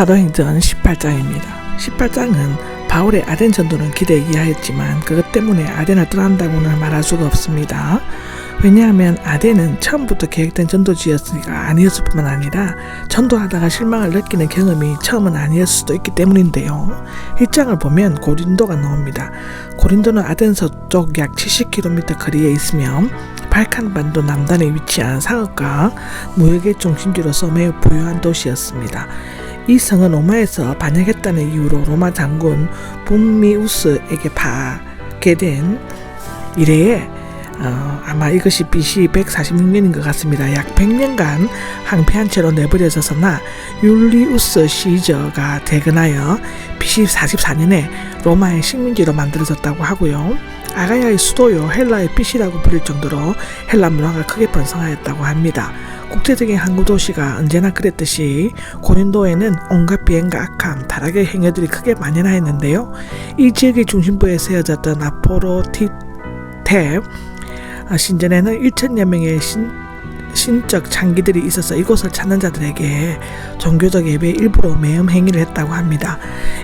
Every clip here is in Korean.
사도행전 18장입니다. 18장은 바울의 아덴 전도는 기대 이하였지만 그것 때문에 아덴을 떠난다고는 말할 수가 없습니다. 왜냐하면 아덴은 처음부터 계획된 전도지였으니까 아니었을 뿐만 아니라 전도하다가 실망을 느끼는 경험이 처음은 아니었을 수도 있기 때문인데요. 1장을 보면 고린도가 나옵니다. 고린도는 아덴 서쪽 약 70km 거리에 있으며 발칸반도 남단에 위치한 상업과 무역의 중심지로서 매우 부유한 도시였습니다. 이 성은 로마에서 반역했다는 이유로 로마 장군 분미우스에게 파게된 이래에 어, 아마 이것이 BC 146년인 것 같습니다. 약 100년간 항폐한 채로 내버려져서나 율리우스 시저가 퇴근하여 BC 44년에 로마의 식민지로 만들어졌다고 하고요. 아가야의 수도요 헬라의 빛이라고 불릴 정도로 헬라 문화가 크게 번성하였다고 합니다. 국제적인 항구 도시가 언제나 그랬듯이 고린도에는 온갖 비행과 악함, 타락의 행위들이 크게 만연하였는데요. 이 지역의 중심부에 세워졌던 아포로 티테 아, 신전에는 1천여 명의 신, 신적 장기들이 있어서 이곳을 찾는 자들에게 종교적 예배 일부로 매음 행위를 했다고 합니다.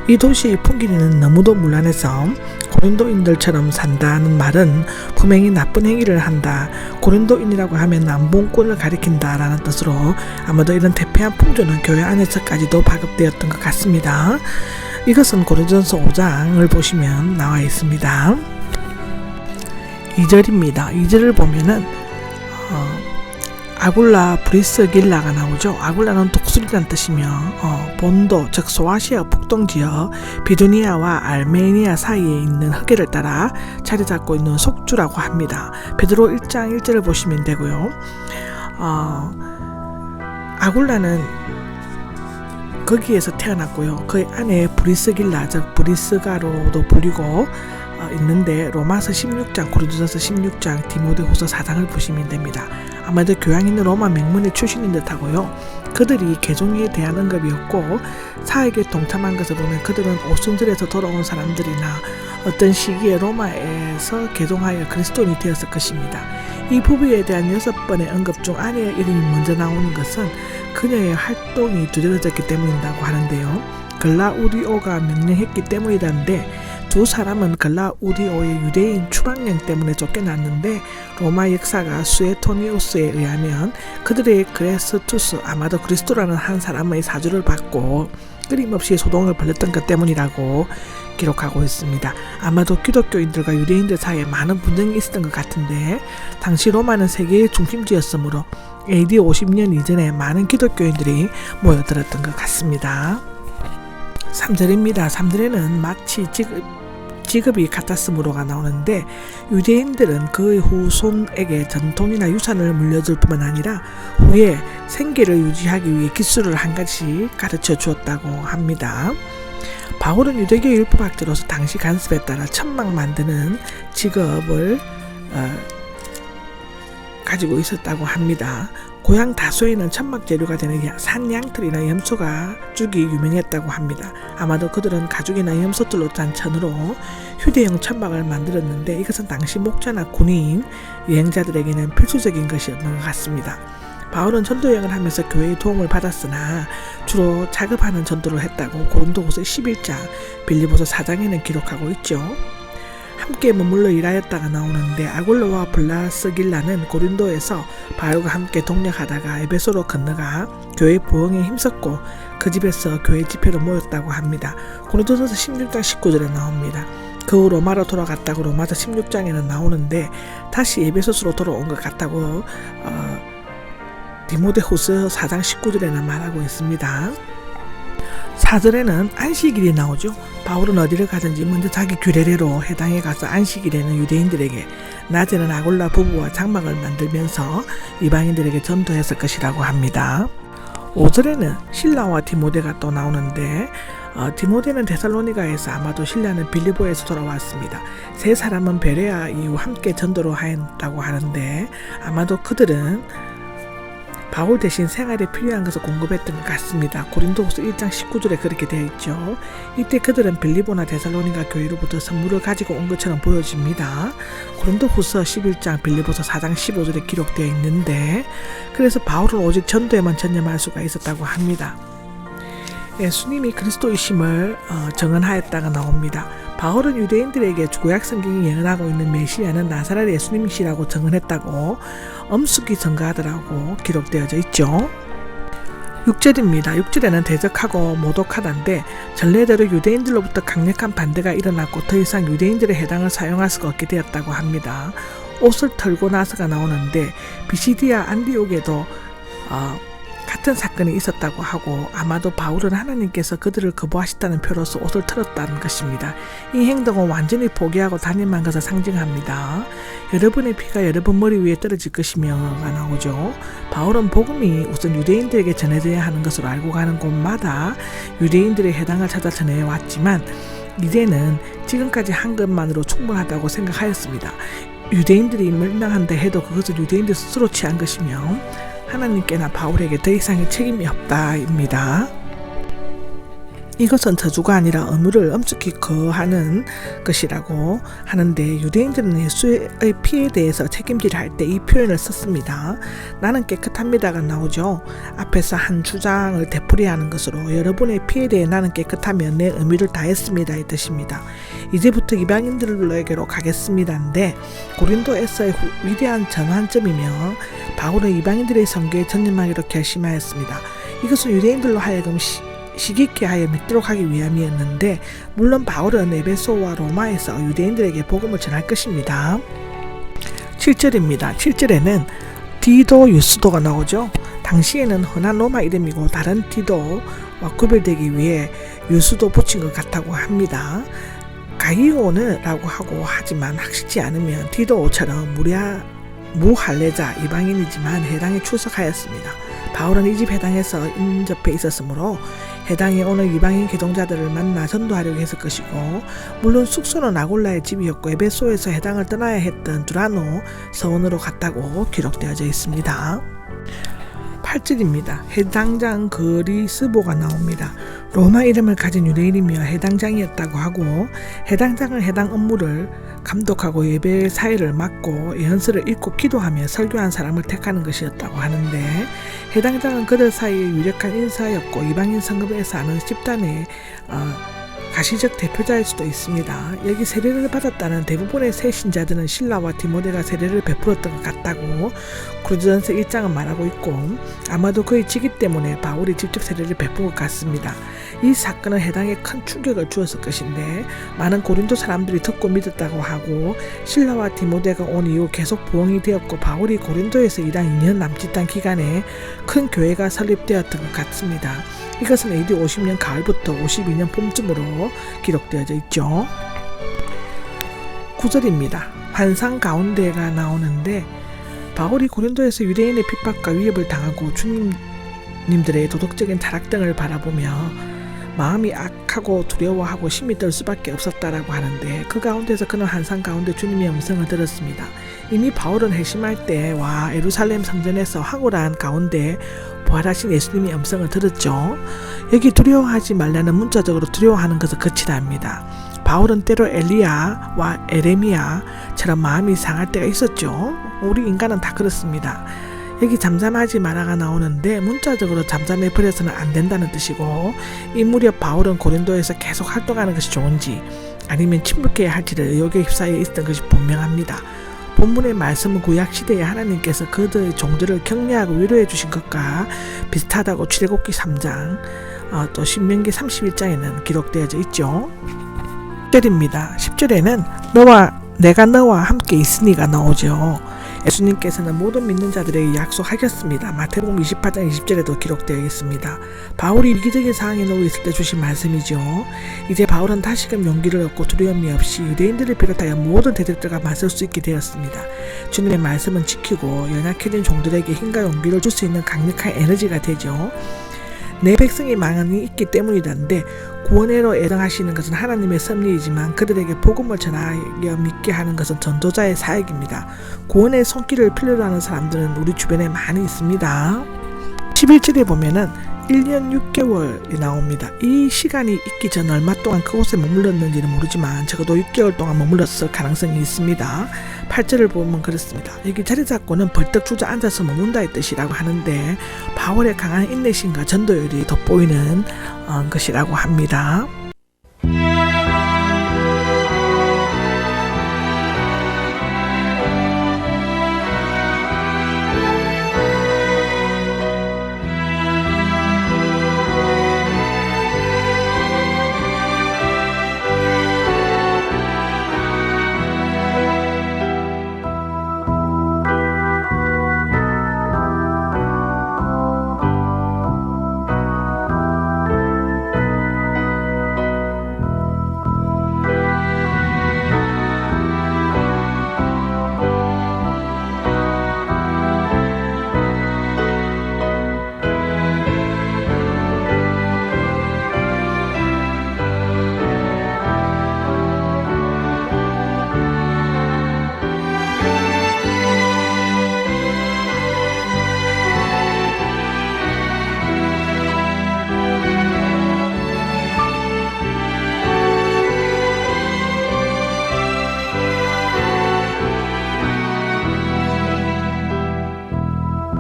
이 도시의 풍기는 너무도 문란해서 고린도인들처럼 산다는 말은 분명히 나쁜 행위를 한다. 고린도인이라고 하면 남봉꾼을 가리킨다 라는 뜻으로 아마도 이런 대패한 풍조는 교회 안에서까지도 발급되었던 것 같습니다. 이것은 고린전서 5장을 보시면 나와 있습니다. 2절입니다. 2절을 보면은 어, 아굴라 브리스길라가 나오죠. 아굴라는 독수리란 뜻이며 어, 본도 즉 소아시아 북동 지역 비두니아와 알메니아 사이에 있는 흑해를 따라 자리 잡고 있는 속주라고 합니다. 베드로 1장 1절을 보시면 되고요. 어, 아굴라는 거기에서 태어났고요. 그 안에 브리스길라 즉 브리스가로도 불리고 어, 있는데 로마서 16장, 고린도전서 16장, 디모데후서 4장을 보시면 됩니다. 아마도 교양 있는 로마 명문의 출신인 듯하고요. 그들이 개종에 대한 언급이었고 사에게 동참한 것을 보면 그들은 오순절에서 돌아온 사람들이나 어떤 시기에 로마에서 개종하여 그리스도인이 되었을 것입니다. 이 부부에 대한 여섯 번의 언급 중 아내의 이름이 먼저 나오는 것은 그녀의 활동이 두드러졌기 때문이라고 하는데요. 글라우디오가 명령했기 때문이라는데 두 사람은 글라우디오의 유대인 추방령 때문에 쫓겨났는데 로마 역사가 수에토니우스에 의하면 그들의 그레스투스 아마도 그리스도라는 한 사람의 사주를 받고 끊임없이 소동을 벌였던 것 때문이라고 기록하고 있습니다. 아마도 기독교인들과 유대인들 사이에 많은 분쟁이 있었던 것 같은데 당시 로마는 세계의 중심지였으므로 AD 50년 이전에 많은 기독교인들이 모여들었던 것 같습니다. 3절입니다. 3절에는 마치 지금 직업이 같았으므로가 나오는데 유대인들은 그의 후손에게 전통이나 유산을 물려줄 뿐만 아니라 후에 생계를 유지하기 위해 기술을 한 가지 가르쳐 주었다고 합니다. 바울은 유대교 율법학자로서 당시 간섭에 따라 천막 만드는 직업을 어, 가지고 있었다고 합니다. 고향 다소에는 천막 재료가 되는 산양털이나 염소가 죽이 유명했다고 합니다. 아마도 그들은 가죽이나 염소들로 짠 천으로 휴대용 천막을 만들었는데 이것은 당시 목자나 군인, 여행자들에게는 필수적인 것이었던 것 같습니다. 바울은 전도 여행을 하면서 교회의 도움을 받았으나 주로 작업하는 전도를 했다고 고린도후서 11장, 빌리보서 4장에는 기록하고 있죠. 함께 머물러 일하였다가 나오는데 아굴로와 블라스길라는 고린도에서 바울과 함께 동력하다가 에베소로 건너가 교회 부흥에 힘썼고 그 집에서 교회 집회로 모였다고 합니다. 고린도전서 16장 19절에 나옵니다. 그 후 로마로 돌아갔다고 로마서 16장에는 나오는데 다시 에베소스로 돌아온 것 같다고 어, 디모데후서 4장 19절에는 말하고 있습니다. 4절에는 안식일이 나오죠. 바울은 어디를 가든지 먼저 자기 규례대로 해당에 가서 안식일에는 유대인들에게 낮에는 아골라 부부와 장막을 만들면서 이방인들에게 전도했을 것이라고 합니다. 5절에는 신라와 디모데가 또 나오는데 어, 디모데는 데살로니가에서 아마도 신라는 빌리보에서 돌아왔습니다. 세 사람은 베레아 이후 함께 전도로 하였다고 하는데 아마도 그들은 바울 대신 생활에 필요한 것을 공급했던 것 같습니다. 고린도후서 1장 19절에 그렇게 되어 있죠. 이때 그들은 빌리보나 데살로니가 교회로부터 선물을 가지고 온 것처럼 보여집니다. 고린도후서 11장 빌리보서 4장 15절에 기록되어 있는데 그래서 바울은 오직 전도에만 전념할 수가 있었다고 합니다. 예수님이 그리스도이심을 어, 정언하였다가 나옵니다. 바울은 유대인들에게 구약 성경이 예언하고 있는 메시아는 나사렛 예수님이시라고 정언했다고 엄숙히 증가하더라고 기록되어져 있죠. 6절입니다. 6절에는 대적하고 모독하다인데 전례대로 유대인들로부터 강력한 반대가 일어났고 더 이상 유대인들의 해당을 사용할 수가 없게 되었다고 합니다. 옷을 털고 나서가 나오는데 비시디아 안디옥에도 어, 같은 사건이 있었다고 하고 아마도 바울은 하나님께서 그들을 거부하셨다는 표로서 옷을 털었다는 것입니다. 이 행동은 완전히 포기하고 단임한 것을 상징합니다. 여러분의 피가 여러분 머리 위에 떨어질 것이며가 나오죠. 바울은 복음이 우선 유대인들에게 전해져야 하는 것으로 알고 가는 곳마다 유대인들의 해당을 찾아 전해 왔지만 이제는 지금까지 한 것만으로 충분하다고 생각하였습니다. 유대인들이 멸망한다 해도 그것은 유대인들 스스로 취한 것이며 하나님께나 바울에게 더 이상의 책임이 없다입니다. 이것은 저주가 아니라 의무를 엄숙히 거하는 것이라고 하는데 유대인들은 예수의 피에 대해서 책임지려 할때 이 표현을 썼습니다. 나는 깨끗합니다가 나오죠. 앞에서 한 주장을 되풀이하는 것으로 여러분의 피에 대해 나는 깨끗하면 내 의미를 다했습니다 이 뜻입니다. 이제부터 이방인들에게로 가겠습니다인데 고린도에서의 후- 위대한 전환점이며 바울은 이방인들의 선교에 전념하기로 결심하였습니다. 이것은 유대인들로 하여금 시, 시기케 하여 믿도록 하기 위함이었는데 물론 바울은 에베소와 로마에서 유대인들에게 복음을 전할 것입니다. 7절입니다. 7절에는 디도 유스도가 나오죠. 당시에는 흔한 로마 이름이고 다른 디도와 구별되기 위해 유스도 붙인 것 같다고 합니다. 가이오는라고 하고 하지만 확실치 않으면 디도처럼 무랴 무할례자 이방인이지만 해당에 출석하였습니다. 바울은 이집 해당에서 인접해 있었으므로 해당에 오는 이방인 개종자들을 만나 전도하려고 했을 것이고 물론 숙소는 아골라의 집이었고 에베소에서 해당을 떠나야 했던 두라노 서원으로 갔다고 기록되어져 있습니다. 8절입니다. 해당장 그리스보가 나옵니다. 로마 이름을 가진 유대인이며 해당장이었다고 하고 해당장은 해당 업무를 감독하고 예배 사회를 맡고 예언서를 읽고 기도하며 설교한 사람을 택하는 것이었다고 하는데 해당장은 그들 사이에 유력한 인사였고 이방인 성급에서 하는 집단의 어, 가시적 대표자일 수도 있습니다. 여기 세례를 받았다는 대부분의 새 신자들은 신라와 디모데가 세례를 베풀었던 것 같다고 구르전서 1장은 말하고 있고 아마도 그의 직위 때문에 바울이 직접 세례를 베푼 것 같습니다. 이 사건은 해당에 큰 충격을 주었을 것인데 많은 고린도 사람들이 듣고 믿었다고 하고 신라와 디모데가 온 이후 계속 부흥이 되었고 바울이 고린도에서 일한 2년 남짓한 기간에 큰 교회가 설립되었던 것 같습니다. 이것은 AD 50년 가을부터 52년 봄쯤으로 기록되어져 있죠. 9절입니다. 환상 가운데가 나오는데 바울이 고린도에서 유대인의 핍박과 위협을 당하고 주님님들의 도덕적인 타락 등을 바라보며 마음이 악하고 두려워하고 심히 떨 수밖에 없었다라고 하는데 그 가운데서 그는 한상 가운데 주님의 음성을 들었습니다. 이미 바울은 회심할 때 와 에루살렘 성전에서 황홀한 가운데 부활하신 예수님의 음성을 들었죠. 여기 두려워하지 말라는 문자적으로 두려워하는 것을 거치랍니다. 바울은 때로 엘리야와 에레미야처럼 마음이 상할 때가 있었죠. 우리 인간은 다 그렇습니다. 여기 잠잠하지 마라가 나오는데 문자적으로 잠잠해 버려서는 안 된다는 뜻이고 이 무렵 바울은 고린도에서 계속 활동하는 것이 좋은지 아니면 침묵해야 할지를 의혹에 휩싸여 있었던 것이 분명합니다. 본문의 말씀은 구약 시대에 하나님께서 그들의 종들을 격려하고 위로해 주신 것과 비슷하다고 출애굽기 3장 어, 또 신명기 31장에는 기록되어져 있죠. 10절입니다. 10절에는 너와 내가 너와 함께 있으니가 나오죠. 예수님께서는 모든 믿는 자들에게 약속하셨습니다. 마태복음 28장 20절에도 기록되어 있습니다. 바울이 위기적인 상황에 놓여 있을 때 주신 말씀이죠. 이제 바울은 다시금 용기를 얻고 두려움이 없이 유대인들을 비롯하여 모든 대적들과 맞설 수 있게 되었습니다. 주님의 말씀은 지키고 연약해진 종들에게 힘과 용기를 줄 수 있는 강력한 에너지가 되죠. 내 백성이 망한이 있기 때문이란데 구원회로 애정하시는 것은 하나님의 섭리이지만 그들에게 복음을 전하여 믿게 하는 것은 전도자의 사역입니다. 구원의 손길을 필요로 하는 사람들은 우리 주변에 많이 있습니다. 11절에 보면은 1년 6개월이 나옵니다. 이 시간이 있기 전 얼마 동안 그곳에 머물렀는지는 모르지만 적어도 6개월 동안 머물렀을 가능성이 있습니다. 팔절을 보면 그렇습니다. 여기 자리 잡고는 벌떡 주저앉아서 머문다의 뜻이라고 하는데 바울의 강한 인내심과 전도율이 돋보이는 어, 것이라고 합니다.